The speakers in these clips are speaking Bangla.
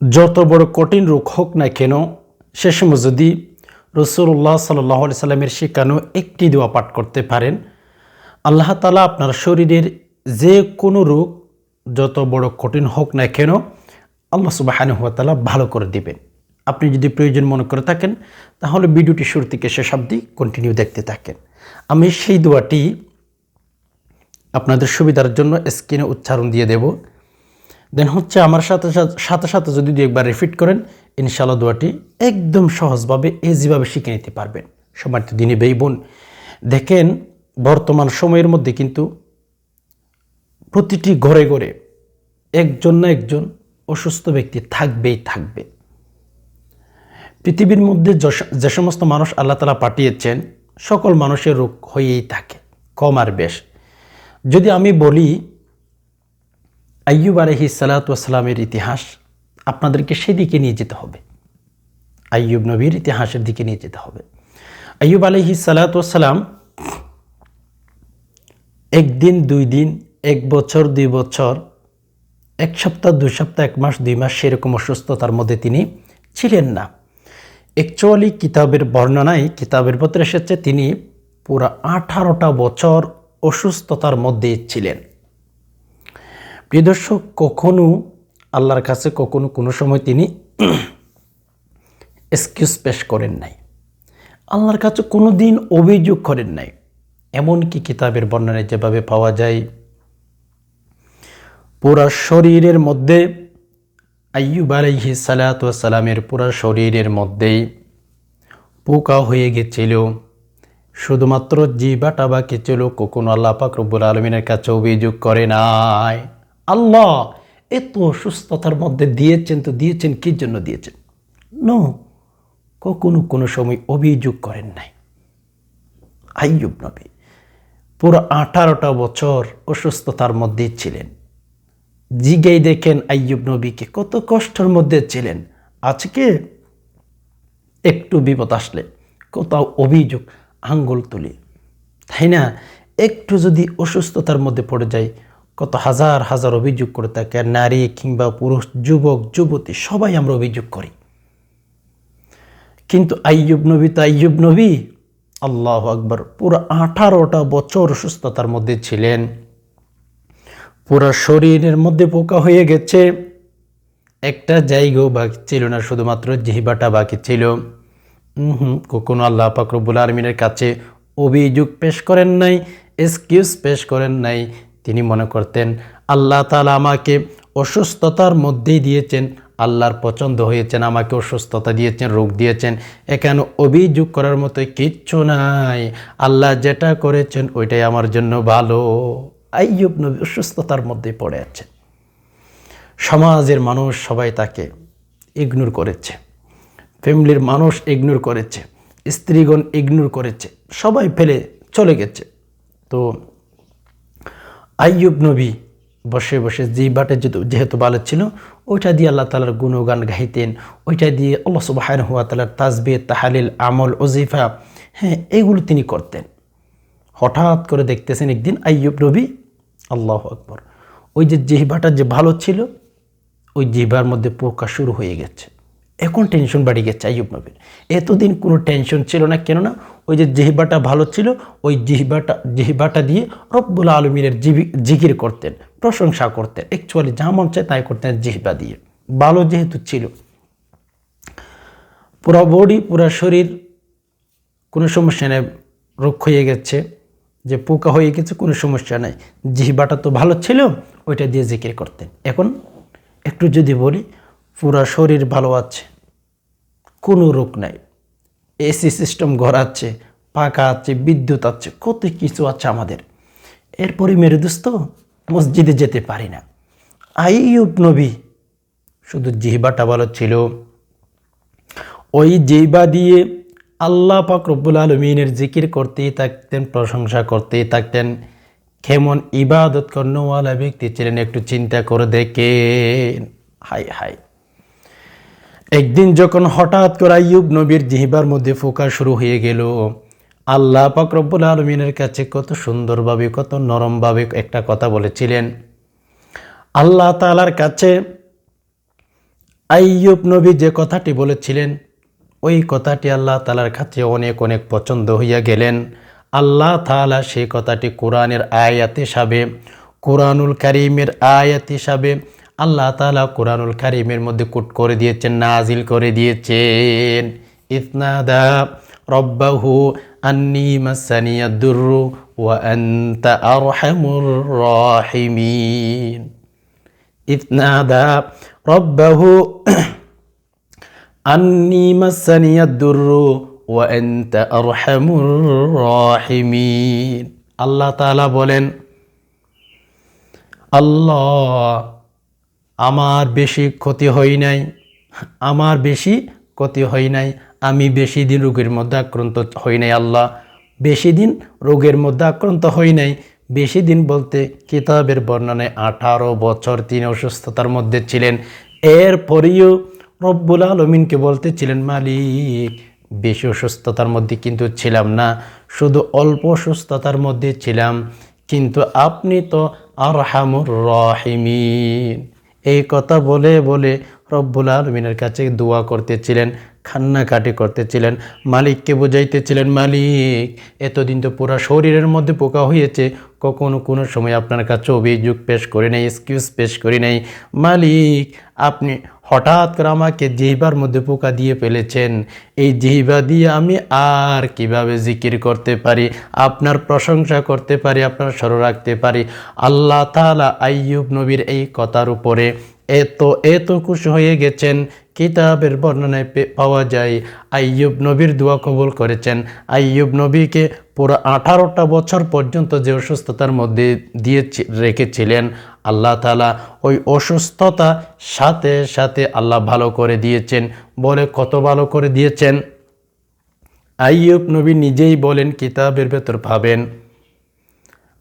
যত বড় কঠিন রোগ হোক না কেন, সে সময় যদি রসুল্লাহ সাল্লাহ সাল্লামের শেখানো একটি দোয়া পাঠ করতে পারেন, আল্লাহ তালা আপনার শরীরের যে কোনো রোগ যত বড় কঠিন হোক না কেন, আল্লাহ সুবাহানুয়াতালা ভালো করে দিবেন। আপনি যদি প্রয়োজন মনে করে থাকেন, তাহলে ভিডিওটি শুরু থেকে শেষ অবধি কন্টিনিউ দেখতে থাকেন। আমি সেই দোয়াটি আপনাদের সুবিধার জন্য স্ক্রিনে উচ্চারণ দিয়ে দেব। দেন হচ্ছে আমার সাথে সাথে- সাথে যদি দু একবার রিপিট করেন, ইনশাআল্লাহ দোয়াটি একদম সহজভাবে ইজিভাবে শিখে নিতে পারবেন। সম্মানিত দিনে বেই বোন, দেখেন বর্তমান সময়ের মধ্যে কিন্তু প্রতিটি ঘরে ঘরে একজন না একজন অসুস্থ ব্যক্তি থাকবেই থাকবে। পৃথিবীর মধ্যে যে সমস্ত মানুষ আল্লাহ তালা পাঠিয়েছেন, সকল মানুষের রোগ হয়েই থাকে, কম আর বেশ। যদি আমি বলি আইয়ুব আলহি সালাতামের ইতিহাস আপনাদেরকে সেদিকে নিয়ে যেতে হবে। আইয়ুব নবীর ইতিহাসের দিকে নিয়ে যেতে হবে। আইয়ুব আলহি সালাতাম একদিন, দুই দিন, এক বছর, দুই বছর, এক সপ্তাহ, দুই সপ্তাহ, এক মাস, দুই মাস সেরকম অসুস্থতার মধ্যে তিনি ছিলেন না। অ্যাকচুয়ালি কিতাবের বর্ণনায়, কিতাবের পত্রে এসেছে তিনি পুরা আঠারোটা বছর অসুস্থতার মধ্যে ছিলেন। প্রিয় দর্শক, কখনো আল্লাহর কাছে কখনো কোনো সময় তিনি এক্সকিউজ পেশ করেন নাই। আল্লাহর কাছে কোনো দিন অভিযোগ করেন নাই। এমনকি কিতাবের বর্ণনায় যেভাবে পাওয়া যায়, পুরা শরীরের মধ্যে আইয়ুব আলাইহি সালামের পুরা শরীরের মধ্যেই পোকা হয়ে গেছিল। শুধুমাত্র জিবাটা বাকি ছিল, কখনো আল্লাহ পাক রব্বুল আলমিনের কাছে অভিযোগ করে নাই। আল্লাহ এত অসুস্থতার মধ্যে দিয়েছেন তো দিয়েছেন কি জন্য দিয়েছেন? নো কখনো কোনো সময় অভিযোগ করেন নাই। আইয়ুব নবী পুরো আঠারোটা বছর অসুস্থতার মধ্যে ছিলেন। জিগেই দেখেন আইয়ুব নবীকে কত কষ্টের মধ্যে ছিলেন। আজকে একটু বিপদ আসলে, কোথাও অভিযোগ আঙ্গুল তুলি। তাই না? একটু যদি অসুস্থতার মধ্যে পড়ে যায় কত হাজার হাজার অভিযোগ করে থাকে, নারী কিংবা পুরুষ, যুবক, যুবতী, সবাই আমরা অভিযোগ করি। কিন্তু আইয়ুব নবী তো আইয়ুব নবী। আল্লাহ আকবর, পুরো আঠারোটা বছর সুস্থতার মধ্যে ছিলেন। পুরো শরীরের মধ্যে পোকা হয়ে গেছে। একটা জায়গাও বাকি ছিল না, শুধুমাত্র জিহিবাটা বাকি ছিল। হুম, কখনো আল্লাহ পাকরবুল আলমিনের কাছে অভিযোগ পেশ করেন নাই এক্সকিউজ পেশ করেন নাই। তিনি মনে করতেন, আল্লাহ তালা আমাকে অসুস্থতার মধ্যেই দিয়েছেন, আল্লাহর পছন্দ হয়েছেন, আমাকে অসুস্থতা দিয়েছেন, রোগ দিয়েছেন। এখানে অভিযোগ করার মতো কিচ্ছু নাই। আল্লাহ যেটা করেছেন, ওইটাই আমার জন্য ভালো। আইয়ুব নবী অসুস্থতার মধ্যে পড়ে আছে। সমাজের মানুষ সবাই তাকে ইগনোর করেছে। ফ্যামিলির মানুষ ইগনোর করেছে। স্ত্রীগণ ইগনোর করেছে। সবাই ফেলে চলে গেছে। তো আইয়ুব নবী বসে বসে যে বাটে যেহেতু ভালো ছিল, ওইটা দিয়ে আল্লাহ তালার গুণগান গাইতেন, ওইটা দিয়ে আল্লাহ সুবাহান হুয়া তালার তাজবে তাহালিল, আমল, ওজিফা হ্যাঁ এগুলো তিনি করতেন। হঠাৎ করে দেখতেছেন একদিন আইয়ুব নবী, আল্লাহ আকবর। ওই যে জিহ্বাটা যে ভালো ছিল, ওই জিহ্বার মধ্যে পোকা শুরু হয়ে গেছে। এখন টেনশন বাড়ি গেছে আইয়ুব নবীর। এতদিন কোনো টেনশন ছিল না, কেননা ওই যে জিহ্বাটা ভালো ছিল, ওই জিহ্বাটা জিহ্বাটা দিয়ে রব্বুল আলমীর জিকির করতেন, প্রশংসা করতেন অ্যাকচুয়ালি যা মন চায় তাই করতেন জিহ্বা দিয়ে। ভালো যেহেতু ছিল। পুরো বডি পুরো শরীর, কোনো সমস্যা নেই, রোগ হয়ে গেছে, যে পোকা হয়ে গেছে কোনো সমস্যা নাই। জিহ্বাটা তো ভালো ছিল, ওইটা দিয়ে জিকির করতেন। এখন একটু যদি বলি, পুরা শরীর ভালো আছে, কোনো রোগ নাই। এসি সিস্টেম আছে পাকা আছে, বিদ্যুৎ আছে, কত কিছু আছে আমাদের। এরপরে মেরুদস্ত, মসজিদে যেতে পারি না। আইয়ুব নবী, শুধু জিহ্বাটা ভালো ছিল। ওই জিহ্বা দিয়ে আল্লাহ পাক রব্বুল আলমিনের জিকির করতেই থাকতেন, প্রশংসা করতেই থাকতেন। কেমন ইবাদত কর্ণওয়ালা ব্যক্তি ছিলেন, একটু চিন্তা করে দেখেন। হাই হাই একদিন যখন হঠাৎ করে আইয়ুব নবীর জিহিবার মধ্যে ফোকা শুরু হয়ে গেল, আল্লাহ পাক রব্বুল আলমিনের কাছে কত সুন্দরভাবে, কত নরমভাবে একটা কথা বলেছিলেন। আল্লাহ তালার কাছে আইয়ুব নবী যে কথাটি বলেছিলেন, ওই কথাটি আল্লাহ তালার কাছে অনেক অনেক পছন্দ হইয়া গেলেন। আল্লাহ তালা সেই কথাটি কোরআনের আয়াত হিসাবে, কোরআনুল কারিমের আয়াত হিসাবে আল্লাহ তালা কোরআনুল কারিমের মধ্যে কুট করে দিয়েছেন নাজিল করে দিয়েছেন। ইতনাদা রব্বাহু আন্নি মাসানিয়া দুরু ওয়া আনতা আরহামুর রাহিমিন। ইতনাদা রব্বাহু আন্নি মাসানিয়া দুরু ওয়া আনতা আরহামুর রাহিমিন। আল্লাহ তাআলা বলেন, আল্লাহ আমার বেশি ক্ষতি হয় নাই। আমার বেশি ক্ষতি হয় নাই। আমি বেশি দিন রোগের মধ্যে আক্রান্ত হই নাই, আল্লাহ। বেশি দিন রোগের মধ্যে আক্রান্ত হই নাই। বেশি দিন বলতে কিতাবের বর্ণনায় আঠারো বছর তিনি অসুস্থতার মধ্যে ছিলেন। এরপরেও রব্বুল আলমিনকে বলতেছিলেন, মালিক, বেশি অসুস্থতার মধ্যে কিন্তু ছিলাম না। শুধু অল্প অসুস্থতার মধ্যে ছিলাম। কিন্তু আপনি তো আর আরহামুর রহিমিন। এই কথা বলে বলে রব্বুল আলমিনের কাছে দোয়া করতেছিলেন খান্নাকাটি করতেছিলেন, মালিককে বুঝাইতেছিলেন, মালিক, এতদিন তো পুরো শরীরের মধ্যে পোকা হয়েছে কখনো কোনো সময় আপনার কাছে অভিযোগ পেশ করে নেই এক্সকিউজ পেশ করে নেই। মালিক, আপনি হঠাৎ করে আমাকে জিহিবার মধ্যে পোকা দিয়ে ফেলেছেন, এই জিহিবা দিয়ে আমি আর কীভাবে জিকির করতে পারি, আপনার প্রশংসা করতে পারি, আপনার স্মরণ রাখতে পারি, আল্লাহ তালা আইয়ুব নবীর এই কথার উপরে এত এত খুশি হয়ে গেছেন, কিতাবের বর্ণনায় পাওয়া যায়, আইয়ুব নবীর দোয়া কবুল করেছেন, আইয়ুব নবীকে পুরো আঠারোটা বছর পর্যন্ত যে অসুস্থতার মধ্যে দিয়ে রেখেছিলেন আল্লাহ তালা ওই অসুস্থতা সাথে সাথে আল্লাহ ভালো করে দিয়েছেন। বলে কত ভালো করে দিয়েছেন? আইয়ুব নবী নিজেই বলেন, কিতাবের ভেতর ভাবেন,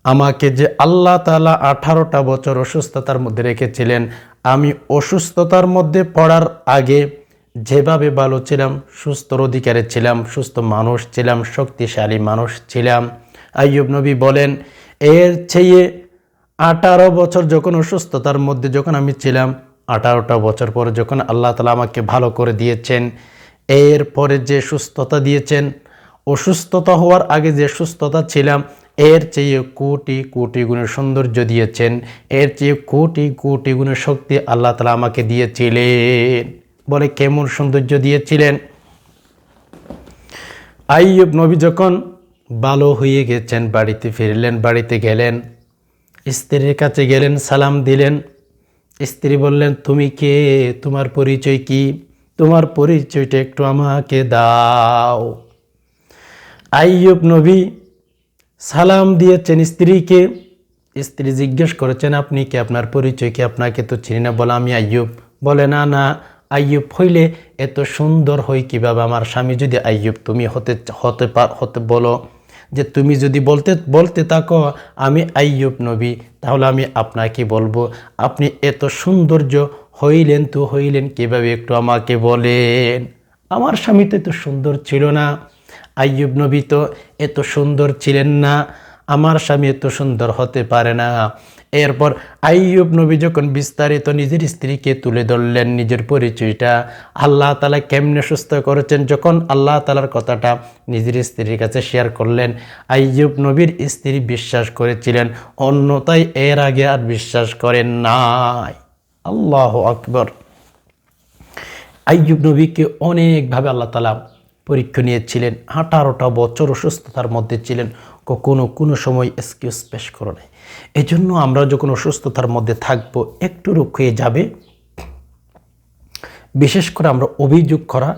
আমাকে যে আল্লাহ তালা আঠারোটা বছর অসুস্থতার মধ্যে রেখেছিলেন, আমি অসুস্থতার মধ্যে পড়ার আগে যেভাবে ভালো ছিলাম, সুস্থর অধিকারে ছিলাম, সুস্থ মানুষ ছিলাম, শক্তিশালী মানুষ ছিলাম। আইয়ুব নবী বলেন, এর চেয়ে আঠারো বছর যখন অসুস্থতার মধ্যে যখন আমি ছিলাম, আঠারোটা বছর পরে যখন আল্লাহ তালা আমাকে ভালো করে দিয়েছেন এর পরে যে সুস্থতা দিয়েছেন, অসুস্থতা হওয়ার আগে যে সুস্থতা ছিলাম, এর চেয়ে কোটি কোটি গুণের সৌন্দর্য দিয়েছেন, এর চেয়ে কোটি কোটি গুণে শক্তি আল্লাহ তালা আমাকে দিয়েছিলেন। বলে কেমন সৌন্দর্য দিয়েছিলেন? আইয়ুব নবী যখন ভালো হয়ে গেছেন, বাড়িতে ফিরলেন, বাড়িতে গেলেন স্ত্রীর কাছে গেলেন, সালাম দিলেন। স্ত্রী বললেন, তুমি কে? তোমার পরিচয় কি? তোমার পরিচয়টা একটু আমাকে দাও। আইয়ুব নবী সালাম দিয়েছেন স্ত্রীকে। স্ত্রী জিজ্ঞেস করেছেন, আপনি কি আপনার পরিচয় কি? আপনাকে তো চিনি না। বলে, আমি আইয়ুব। বলে, না না, আইয়ুব হইলে এত সুন্দর হয় কীভাবে? আমার স্বামী যদি আইয়ুব, তুমি হতে হতে পার হতে বলো। যে তুমি যদি বলতে বলতে থাকো, আমি আইয়ুব নবী তাহলে আমি আপনাকে বলব, আপনি এত সৌন্দর্য হইলেন তো হইলেন কীভাবে একটু আমাকে বলেন? আমার স্বামী তো এত সুন্দর ছিল না, আইয়ুব নবী তো এত সুন্দর ছিলেন না। আমার স্বামী এত সুন্দর হতে পারে না। এরপর আইয়ুব নবী যখন বিস্তারিত নিজের স্ত্রীকে তুলে ধরলেন, নিজের পরিচয়টা আল্লাহ তালা কেমনে সুস্থ করেছেন যখন আল্লাহ তালার কথাটা নিজের স্ত্রীর কাছে শেয়ার করলেন, আইয়ুব নবীর স্ত্রী বিশ্বাস করেছিলেন অন্যতাই এর আগে আর বিশ্বাস করেন নাই। আল্লাহ আকবর। আইয়ুব নবীকে অনেকভাবে আল্লাহ তালা পরীক্ষা নিয়েছিলেন, আঠারোটা বছর অসুস্থতার মধ্যে ছিলেন কখনো কোনো সময় এক্সকিউজ পেশ করো নাই। এই জন্য আমরা যখন অসুস্থতার মধ্যে থাকব, একটু রোগ হয়ে যাবে। বিশেষ করে আমরা অভিযোগ করা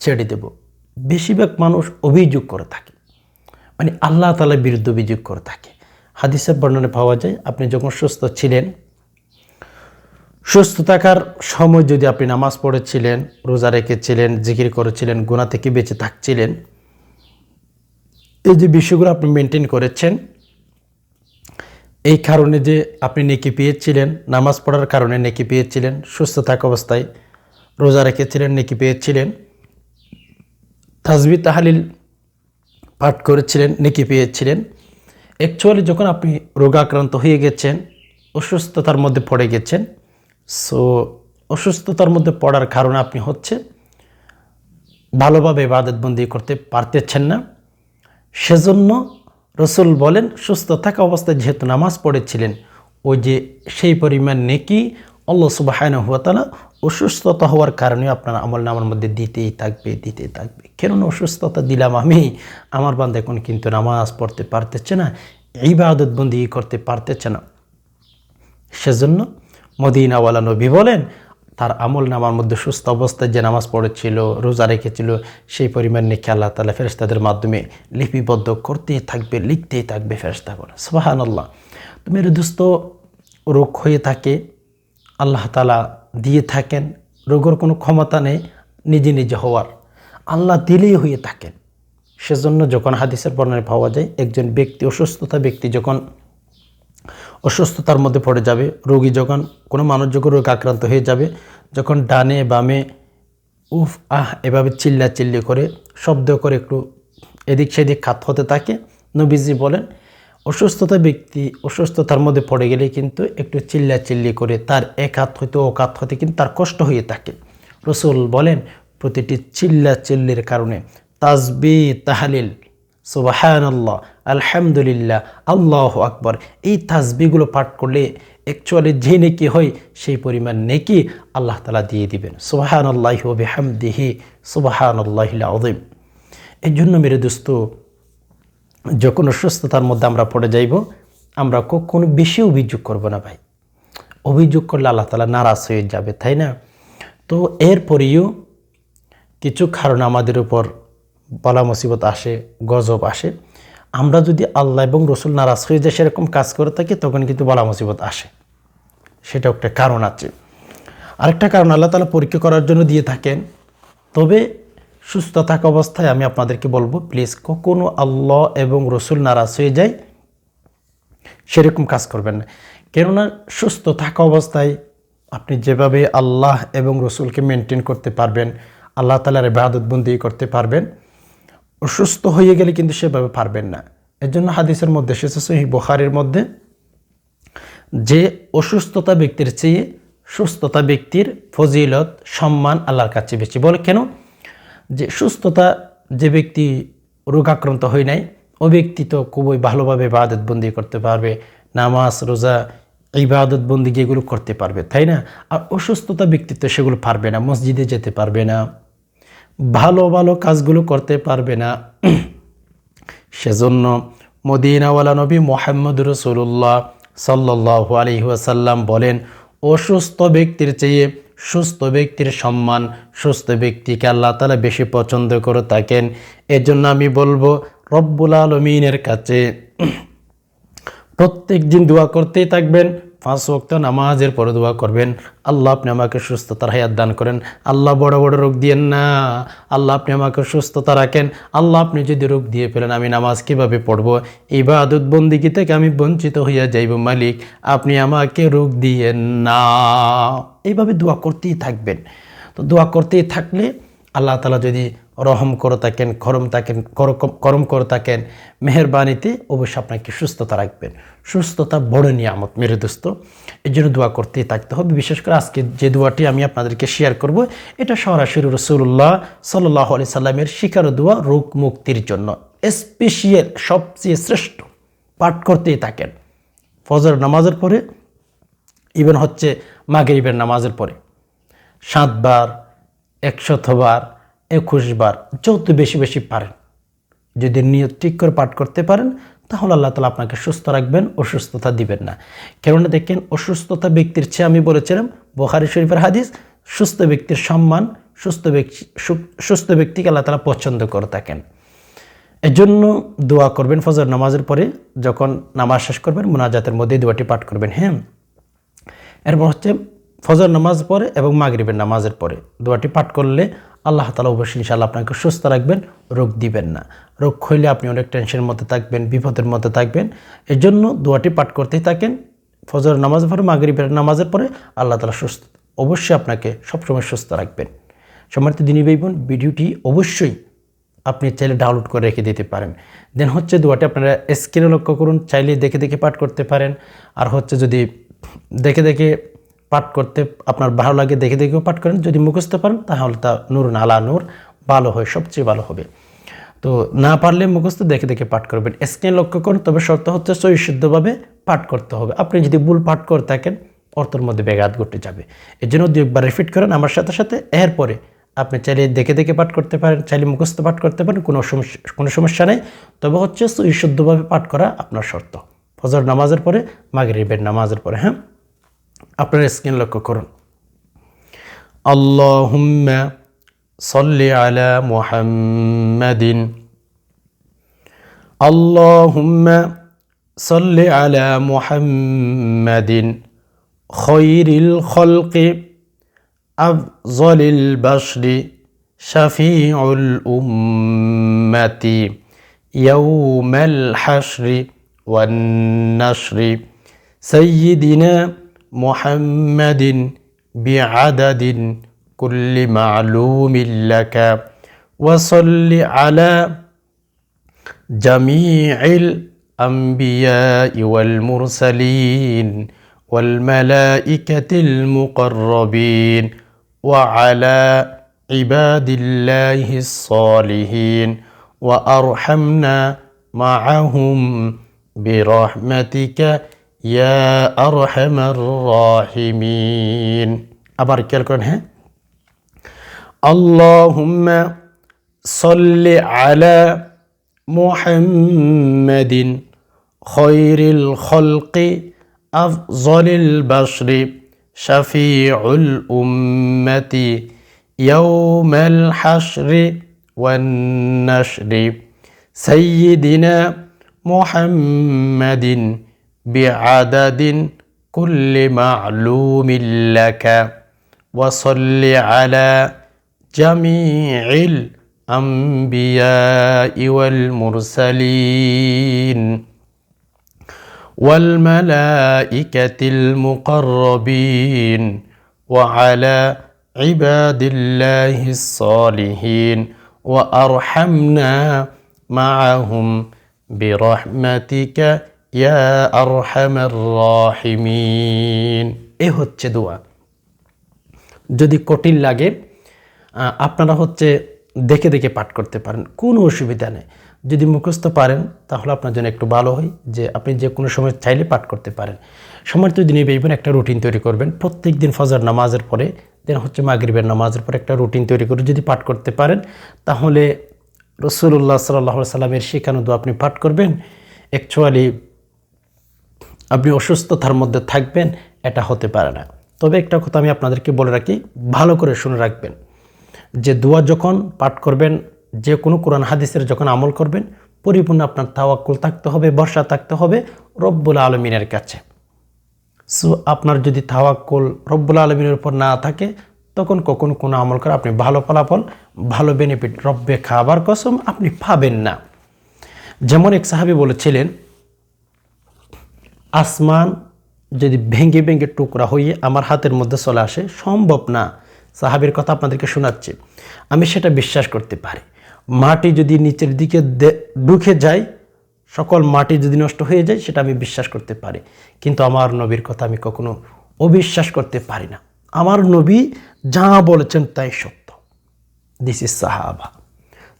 ছেড়ে দেব। বেশিরভাগ মানুষ অভিযোগ করে থাকে। মানে আল্লাহ তালার বিরুদ্ধে অভিযোগ করে থাকে। হাদিসের বর্ণনে পাওয়া যায়, আপনি যখন সুস্থ ছিলেন, সুস্থ থাকার সময় যদি আপনি নামাজ পড়েছিলেন, রোজা রেখেছিলেন, জিকির করেছিলেন গুণা থেকে বেঁচে থাকছিলেন এই যে বিষয়গুলো আপনি মেনটেন করেছেন, এই কারণে যে আপনি নেকি পেয়েছিলেন, নামাজ পড়ার কারণে নেকি পেয়েছিলেন, সুস্থ থাকা অবস্থায় রোজা রেখেছিলেন, নেকি পেয়েছিলেন, তাজবি তাহালিল পাঠ করেছিলেন, নেকি পেয়েছিলেন। অ্যাকচুয়ালি যখন আপনি রোগাক্রান্ত হয়ে গেছেন, অসুস্থতার মধ্যে পড়ে গেছেন সো অসুস্থতার মধ্যে পড়ার কারণে আপনি হচ্ছে ভালোভাবে ইবাদতবন্দি করতে পারতেছেন না। সেজন্য রসুল বলেন, সুস্থ থাকা অবস্থায় যেহেতু নামাজ পড়েছিলেন ওই যে সেই পরিমাণ নেকি আল্লাহ সুবাহায়ন হুয়াতালা অসুস্থতা হওয়ার কারণে আপনার আমল নামার মধ্যে দিতেই থাকবে দিতেই থাকবে। কেননা অসুস্থতা দিলাম আমি, আমার বান্ধব এখন কিন্তু নামাজ পড়তে পারতেছে না ইবাদতবন্দি করতে পারতেছে না। সেজন্য মদিনাওয়ালা নবী বলেন তার আমল নামার মধ্যে সুস্থ অবস্থায় যে নামাজ পড়েছিল, রোজা রেখেছিল, সেই পরিমাণ নেকি আল্লাহ তালা ফেরস্তাদের মাধ্যমে লিপিবদ্ধ করতেই থাকবে, লিখতেই থাকবে ফেরেস্তা করে সুবাহান আল্লাহ তো মেরে দুস্থ, রোগ হয়ে থাকে, আল্লাহ তালা দিয়ে থাকেন, রোগের কোনো ক্ষমতা নেই, নিজে নিজে হওয়ার। আল্লাহ দিলেই হয়ে থাকেন। সেজন্য যখন হাদিসের বর্ণায় পাওয়া যায়, একজন ব্যক্তি, অসুস্থতা ব্যক্তি যখন অসুস্থতার মধ্যে পড়ে যাবে, রোগী যখন কোনো মানুষ যখন রোগ আক্রান্ত হয়ে যাবে, যখন ডানে বামে উফ, আহ, এভাবে চিল্লা চিল্লি করে, শব্দ করে একটু এদিক সেদিক খাত হতে থাকে, নবীজি বলেন, অসুস্থতা ব্যক্তি অসুস্থতার মধ্যে পড়ে গেলে কিন্তু একটু চিল্লা চিল্লি করে তার এক হাত হইতে ও কাত হতে কিন্তু তার কষ্ট হয়ে থাকে। রসুল বলেন, প্রতিটি চিল্লা চিল্লির কারণে তাজবি তাহালিল সুবাহান আল্লাহ আলহামদুলিল্লাহ, আল্লাহ আকবর। এই তাজবিগুলো পাঠ করলে অ্যাকচুয়ালি যে নেকি হয়, সেই পরিমাণ নেকি আল্লাহ তালা দিয়ে দিবেন। সুবাহান আল্লাহ হামদিহি সুবাহান আল্লাহ আদিম এই জন্য মেরে দোস্ত, যখন অসুস্থতার মধ্যে আমরা পড়ে যাইব, আমরা কখনো বেশি অভিযোগ করব না ভাই। অভিযোগ করলে আল্লাহ তালা নারাজ হয়ে যাবে, তাই না? তো এরপরেও কিছু কারণ আমাদের উপর বলা মুসিবত আসে, গজব আসে। আমরা যদি আল্লাহ এবং রসুল নারাজ হয়ে যায় সেরকম কাজ করে থাকি, তখন কিন্তু বলা মুসিবত আসে। সেটা একটা কারণ আছে। আরেকটা কারণ আল্লাহ তালা পরীক্ষা করার জন্য দিয়ে থাকেন। তবে সুস্থ থাকা অবস্থায় আমি আপনাদেরকে বলব প্লিজ কখনো আল্লাহ এবং রসুল নারাজ হয়ে যায় সেরকম কাজ করবেন না। কেননা সুস্থ থাকা অবস্থায় আপনি যেভাবে আল্লাহ এবং রসুলকে মেনটেন করতে পারবেন, আল্লাহ তালার ইবাদতবন্দি করতে পারবেন অসুস্থ হয়ে গেলে কিন্তু সেভাবে পারবেন না। এর জন্য হাদিসের মধ্যে, এসেছে সহি বখারির মধ্যে, যে অসুস্থতা ব্যক্তির চেয়ে সুস্থতা ব্যক্তির ফজিলত, সম্মান আল্লাহর কাছে বেশি। বলে কেন? যে সুস্থতা যে ব্যক্তি রোগাক্রান্ত হয় নাই, ও ব্যক্তি তো খুবই ভালোভাবে ইবাদতবন্দি করতে পারবে, নামাজ, রোজা ইবাদতবন্দি এগুলো করতে পারবে, তাই না? আর অসুস্থতা ব্যক্তিত্ব সেগুলো পারবে না, মসজিদে যেতে পারবে না। ভালো ভালো কাজগুলো করতে পারবে না। সেজন্য মদিনাওয়ালা নবী মোহাম্মদ রসুল্লাহ সাল্লাহ আলহিহাসাল্লাম বলেন, অসুস্থ ব্যক্তির চেয়ে সুস্থ ব্যক্তির সম্মান সুস্থ ব্যক্তিকে আল্লাহ তালা বেশি পছন্দ করে থাকেন। এজন্য আমি বলব, রব্বুল আলমিনের কাছে প্রত্যেক দিন দোয়া করতেই থাকবেন পাঁচ ওক্ত নামাজের পরে দোয়া করবেন। আল্লাহ আপনি আমাকে সুস্থতার হায়াত দান করেন। আল্লাহ বড় বড় রোগ দিয়েন না। আল্লাহ আপনি আমাকে সুস্থতা রাখেন। আল্লাহ আপনি যদি রোগ দিয়ে ফেলেন, আমি নামাজ কীভাবে পড়ব? ইবাদত বন্দিগি থেকে আমি বঞ্চিত হইয়া যাইব, মালিক। আপনি আমাকে রোগ দিয়েন না। এইভাবে দোয়া করতেই থাকবেন। তো দোয়া করতেই থাকলে আল্লাহ তালা যদি রহম করে থাকেন, করম থাকেন করম করে থাকেন। মেহরবানিতে অবশ্যই আপনাকে সুস্থতা রাখবেন। সুস্থতা বড় নিয়ামত মেরে দোস্ত। এই জন্য দোয়া করতেই থাকতে হবে। বিশেষ করে আজকে যে দোয়াটি আমি আপনাদেরকে শেয়ার করব, এটা সরাসরি রসুল্লাহ সাল্লাহ আলি সাল্লামের শিকার দোয়া রোগ মুক্তির জন্য। স্পেশিয়াল সবচেয়ে শ্রেষ্ঠ পাঠ করতেই থাকেন। ফজর নামাজের পরে ইভেন হচ্ছে মাগরিবের নামাজের পরে। সাতবার, একশতবার একুশ বার যত বেশি বেশি পারেন। যদি নিয়ত ঠিক করে পাঠ করতে পারেন, তাহলে আল্লাহ তালা আপনাকে সুস্থ রাখবেন, অসুস্থতা দিবেন না। কেননা দেখেন, অসুস্থতা ব্যক্তির চেয়ে আমি বলেছিলাম, বোখারি শরীফের হাদিস, সুস্থ ব্যক্তির সম্মান, সুস্থ ব্যক্তি সুস্থ ব্যক্তিকে আল্লাহ তালা পছন্দ করে থাকেন। এজন্য দোয়া করবেন ফজর নামাজের পরে, যখন নামাজ শেষ করবেন, মোনাজাতের মধ্যে দোয়াটি পাঠ করবেন। হ্যাঁ? এরপর হচ্ছে ফজর নামাজ পরে এবং মাগরিবের নামাজের পরে। দোয়াটি পাঠ করলে আল্লাহ তালা অবশ্যই ইনশাল্লাহ আপনাকে সুস্থ রাখবেন, রোগ দিবেন না। রোগ হইলে আপনি অনেক টেনশনের মধ্যে থাকবেন, বিপদের মধ্যে থাকবেন। এর জন্য দোয়াটি পাঠ করতেই থাকেন। ফজর নামাজ পরে মাগরিবের নামাজের পরে আল্লাহ তালা সুস্থ, অবশ্যই আপনাকে সবসময় সুস্থ রাখবেন। সম্মানিত দিনী বোন ভিডিওটি অবশ্যই আপনি চাইলে ডাউনলোড করে রেখে দিতে পারেন। দেন হচ্ছে দোয়াটি আপনারা স্ক্রিনে লক্ষ্য করুন, চাইলে দেখে দেখে পাঠ করতে পারেন। আর হচ্ছে যদি দেখে দেখে পাঠ করতে আপনার ভালো লাগে, দেখে দেখেও পাঠ করেন। যদি মুখস্থ পারেন তাহলে তা নূর নালা নূর, ভালো হয়, সবচেয়ে ভালো হবে। তো না পারলে মুখস্থ, দেখে দেখে পাঠ করবেন। স্ক্রিনে লক্ষ্য করুন, তবে শর্ত হচ্ছে সহিশুদ্ধভাবে পাঠ করতে হবে। আপনি যদি ভুল পাঠ করে থাকেন, অর্থের মধ্যে ব্যাঘাত ঘটে যাবে। এর জন্য দু একবার রিপিট করেন। আমার সাথে সাথে এরপরে আপনি চাইলে দেখে দেখে পাঠ করতে পারেন, চাইলে মুখস্থ পাঠ করতে পারেন, কোনো সমস্যা কোনো সমস্যা নেই। তবে হচ্ছে সহিশুদ্ধভাবে পাঠ করা আপনার শর্ত। ফজর নামাজের পরে, মাগরিবের নামাজের পরে হ্যাঁ? আপনার স্ক্রিন লক্ষ্য করুন আল্লাহুম্মা সাল্লি আলা মুহাম্মাদিন আল্লাহুম্মা সাল্লি আলা মুহাম্মাদিন খৈরিল খলকি আফজলিল বাশরি শাফিউল উম্মতি ইয়াউমাল হাশরি ওয়ান নাশরি سيدنا محمد بعدد كل معلوم لك. وصل على جميع الأنبياء والمرسلين والملائكة المقربين وعلى عباد الله الصالحين. وأرحمنا معهم برحمتك ইয়া আরহামার রাহিমিন আবার খেয়াল করেন হ্যাঁ আল্লাহুম্মা সাল্লি আলা মুহাম্মাদিন খৈরিল খলকি আফজলিল বাশরি শাফিউল উম্মতি ইয়াউমাল হাশরি ওয়ান নাশরি সাইয়্যিদিনা মুহাম্মাদিন بعدد كل معلوم لك. وصل على جميع الأنبياء والمرسلين والملائكة المقربين وعلى عباد الله الصالحين. وأرحمنا معهم برحمتك এ হচ্ছে দোয়া। যদি কঠিন লাগে আপনারা হচ্ছে দেখে দেখে পাঠ করতে পারেন, কোনো অসুবিধা নেই। যদি মুখস্থ পারেন, তাহলে আপনার জন্য একটু ভালো হয় যে আপনি যে কোনো সময় চাইলে পাঠ করতে পারেন। সমর্থ দিনে বেইবেন একটা রুটিন তৈরি করবেন। প্রত্যেক দিন ফজর নামাজের পরে, দেন হচ্ছে মাগরিবের নামাজের পরে একটা রুটিন তৈরি করে যদি পাঠ করতে পারেন, তাহলে রসুল্লাহ সাল্লাহ সাল্লামের শেখানো দোয়া আপনি পাঠ করবেন। অ্যাকচুয়ালি আপনি অসুস্থতার মধ্যে থাকবেন, এটা হতে পারে না। তবে একটা কথা আমি আপনাদেরকে বলে রাখি, ভালো করে শুনে রাখবেন। যে দোয়া যখন পাঠ করবেন, যে কোনো কোরআন হাদিসের যখন আমল করবেন, পরিপূর্ণ আপনার তাওয়াক্কুল থাকতে হবে বর্ষা থাকতে হবে রব্বুল আলমিনের কাছে। সো আপনার যদি তাওয়াক্কুল রব্বুল আলমিনের উপর না থাকে, তখন কখন কোনো আমল করে আপনি ভালো ফলাফল, ভালো বেনিফিট রব্বে খাবার কসম আপনি পাবেন না। যেমন এক সাহাবি বলেছিলেন আসমান যদি ভেঙে ভেঙে টুকরা হয়ে আমার হাতের মধ্যে চলে আসে, সম্ভব না। সাহাবির কথা আপনাদেরকে শোনাচ্ছি। আমি সেটা বিশ্বাস করতে পারি। মাটি যদি নিচের দিকে ঢুকে যায়, সকল মাটি যদি নষ্ট হয়ে যায়, সেটা আমি বিশ্বাস করতে পারি। কিন্তু আমার নবীর কথা আমি কখনো অবিশ্বাস করতে পারি না। আমার নবী যা বলেছেন তাই সত্য। দিস ইজ সাহাবা।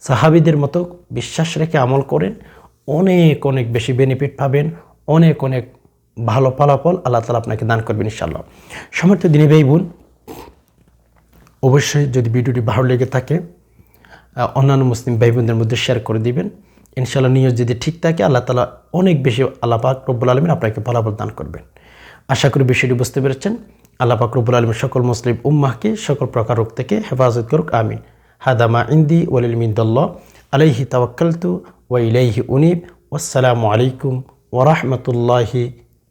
সাহাবিদের মতো বিশ্বাস রেখে আমল করেন। অনেক অনেক বেশি বেনিফিট পাবেন। অনেক অনেক ভালো ফলাফল আল্লাহ তালা আপনাকে দান করবেন ইনশাল্লাহ সমর্থ দিনে ভাই বোন, অবশ্যই যদি ভিডিওটি ভালো লেগে থাকে অন্যান্য মুসলিম ভাই বোনদের মধ্যে শেয়ার করে দিবেন। ইনশাল্লাহ নিয়ত যদি ঠিক থাকে, আল্লাহ তালা অনেক বেশি আল্লাহ পাক রব্বুল আলমিন আপনাকে ফলাফল দান করবেন। আশা করি বিষয়টি বুঝতে পেরেছেন। আল্লাহ পাক রব্বুল আলমিন সকল মুসলিম উম্মাহকে সকল প্রকার রোগ থেকে হেফাজত করুক, আমিন। হাদামা ইন্দি ওয়ালিল মিন্দল্লাহ, আলাইহি তাওয়াক্কালতু ওয়া ইলাইহি উনিব। আসসালামু আলাইকুম ওরহমতুল্লাহি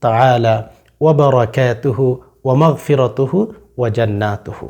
تعالى وبركاته ومغفرته وجناته.